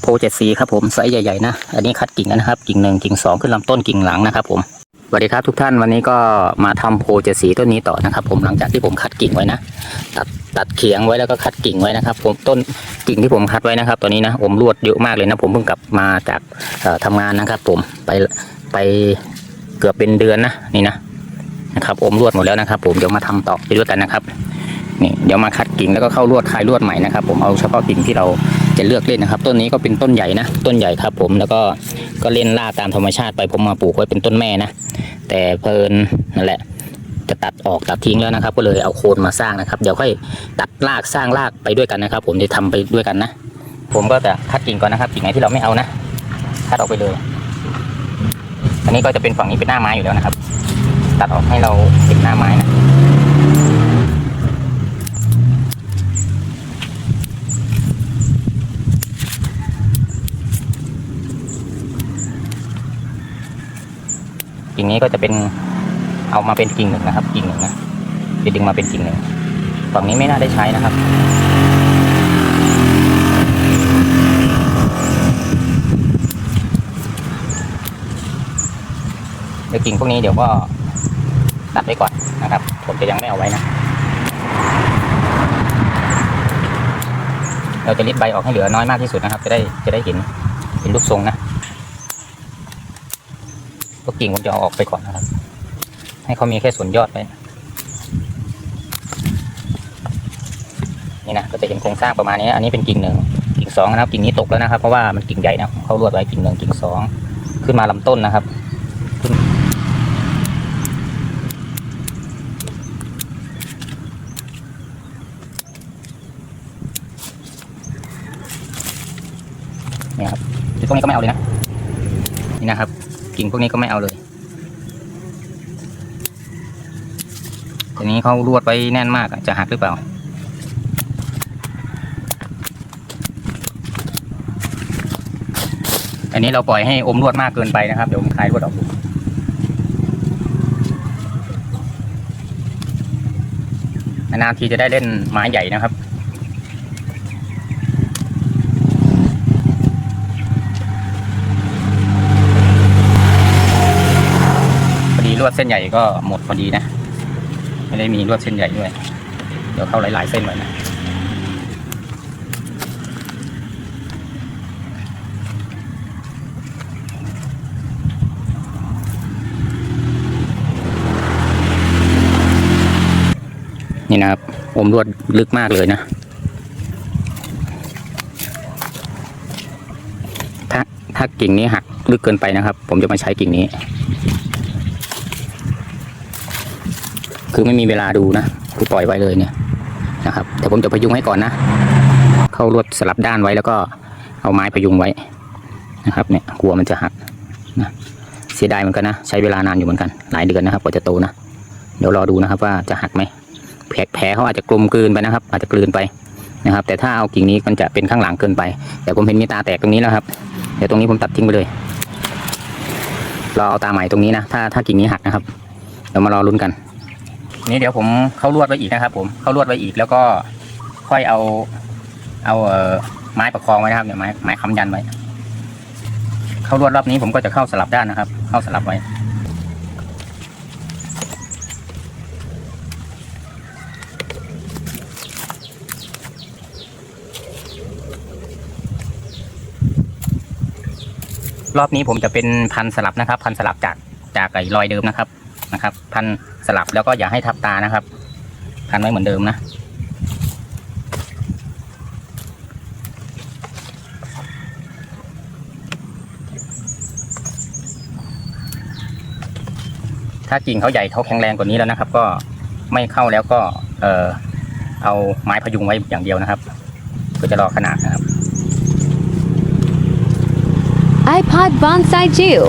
โพเจ็ดสีครับผมไซส์ใหญ่ๆนะ อันนี้คัดกิ่งนะครับ กิ่งหนึ่งกิ่งสองขึ้นลำต้นกิ่งหลังนะครับผมสวัสดีครับทุกท่านวันนี้ก็มาทำโพเจ็ดสีต้นนี้ต่อนะครับ ผมหลังจากที่ผมคัดกิ่งไว้นะตัดตัดเขียงไว้แล้วก็คัดกิ่งไว้นะครับ ผมต้นกิ่งที่ผมคัดไว้นะครับ ตอนนี้นะอมรวดเยอะมากเลยนะ ผมเพิ่งกลับมาจากเอ่อทำงานนะครับ ผมไปไปเกือบเป็นเดือนนะนี่นะนะครับอมรวดหมดแล้วนะครับ ผมเดี๋ยวมาทำต่อไปด้วยกันนะครับ นี่เดี๋ยวมาคัดกิ่งแล้วก็เข้ารวดคลายรวดใหม่นะครับ ผมเอาเฉพาะกิ่งที่เราจะเลือกเล่นนะครับ ต้นนี้ก็เป็นต้นใหญ่นะต้นใหญ่ครับ ผมแล้วก็ก็เล่นล่าตามธรรมชาติไปผมมาปลูกไว้เป็นต้นแม่นะแต่เพลินนั่นแหละ จะตัดออกตัดทิ้งแล้วนะครับ ก็เลยเอาโคนมาสร้างนะครับ เดี๋ยวค่อยตัดรากสร้างรากไปด้วยกันนะครับ ผมจะทำไปด้วยกันนะผมก็จะคัดกิ่งก่อนนะครับกิ่งไหนที่เราไม่เอานะคัดออกไปเลย อันนี้ก็จะเป็นฝั่งนี้เป็นหน้าไม้อยู่แล้วนะครับ ตัดออกให้เราเห็นหน้าไม้นะ กิ่งนี้ก็จะเป็นเอามาเป็นกิ่งหนึ่งนะครับ กิ่งหนึ่งนะจะดึงมาเป็นกิ่งหนึ่งฝั่งนี้ไม่น่าได้ใช้นะครับเดี๋ยวกิ่งพวกนี้เดี๋ยวก็ตัดไว้ก่อนนะครับ ผมจะยังไม่เอาไว้นะ เราจะริดใบออกให้เหลือน้อยมากที่สุดนะครับ จะได้จะได้เห็นเป็นรูปทรงนะ ก็กิ่งผมจะเอาออกไปก่อนนะครับ ให้เขามีแค่ส่วนยอดไว้นี่นะก็จะเห็นโครงสร้างประมาณนี้ อันนี้เป็นกิ่งหนึ่งกิ่งสองนะครับ กิ่งนี้ตกแล้วนะครับ เพราะว่ามันกิ่งใหญ่นะเขารวดไว้กิ่งหนึ่งกิ่งสองขึ้นมาลำต้นนะครับขึ้นนี่ครับพวกนี้ก็ไม่เอาเลยนะ นี่นะครับ กิ่งพวกนี้ก็ไม่เอาเลยทีนี้เขารวดไว้แน่นมากจะหักหรือเปล่า อันนี้เราปล่อยให้อมรวดมากเกินไปนะครับ เดี๋ยวผมคลายรวดออกนานทีจะได้เล่นไม้ใหญ่นะครับ พอดี ลวดเส้นใหญ่ก็หมดพอดีนะ ไม่ได้มีลวดเส้นใหญ่ด้วย เดี๋ยวเข้าหลายๆเส้นหน่อยนะนี่นะครับอมรวดลึกมากเลยนะถ้าถ้ากิ่งนี้หักลึกเกินไปนะครับ ผมจะมาใช้กิ่งนี้ คือไม่มีเวลาดูนะคือปล่อยไว้เลยเนี่ยนะครับแต่ผมจะพยุงให้ก่อนนะ เข้ารวดสลับด้านไว้แล้วก็เอาไม้พยุงไว้นะครับเนี่ยกลัวมันจะหักนะเสียดายเหมือนกันนะ ใช้เวลานานอยู่เหมือนกัน หลายเดือนนะครับกว่าจะโตนะเดี๋ยวรอดูนะครับว่าจะหักไหมแผลแผลเขาอาจจะกลมกลืนไปนะครับ อาจจะกลืนไปนะครับ แต่ถ้าเอากิ่งนี้มันจะเป็นข้างหลังเกินไป แต่ผมเห็นมีตาแตกตรงนี้แล้วครับเดี๋ยวตรงนี้ผมตัดทิ้งไปเลยรอเอาตาใหม่ตรงนี้นะถ้าถ้ากิ่งนี้หักนะครับเดี๋ยวมารอลุ้นกัน นี่เดี๋ยวผมเข้าลวดไว้อีกนะครับ ผมเข้าลวดไว้อีกแล้วก็ค่อยเอา เอาเออไม้ประคองไว้นะครับเนี่ยไม้ไม้ค้ำยันไว้ เข้าลวดรอบนี้ผมก็จะเข้าสลับด้านนะครับ เข้าสลับไว้รอบนี้ผมจะเป็นพันสลับนะครับ พันสลับจากจากไอ้รอยเดิมนะครับ นะครับ พันสลับแล้วก็อย่าให้ทับตานะครับ พันไว้เหมือนเดิมนะ ถ้ากิ่งเขาใหญ่เขาแข็งแรงกว่านี้แล้วนะครับ ก็ไม่เข้าแล้วก็เออเอาไม้พยุงไว้อย่างเดียวนะครับเพื่อจะรอขนาดนะครับ iPod Bonsai Jew.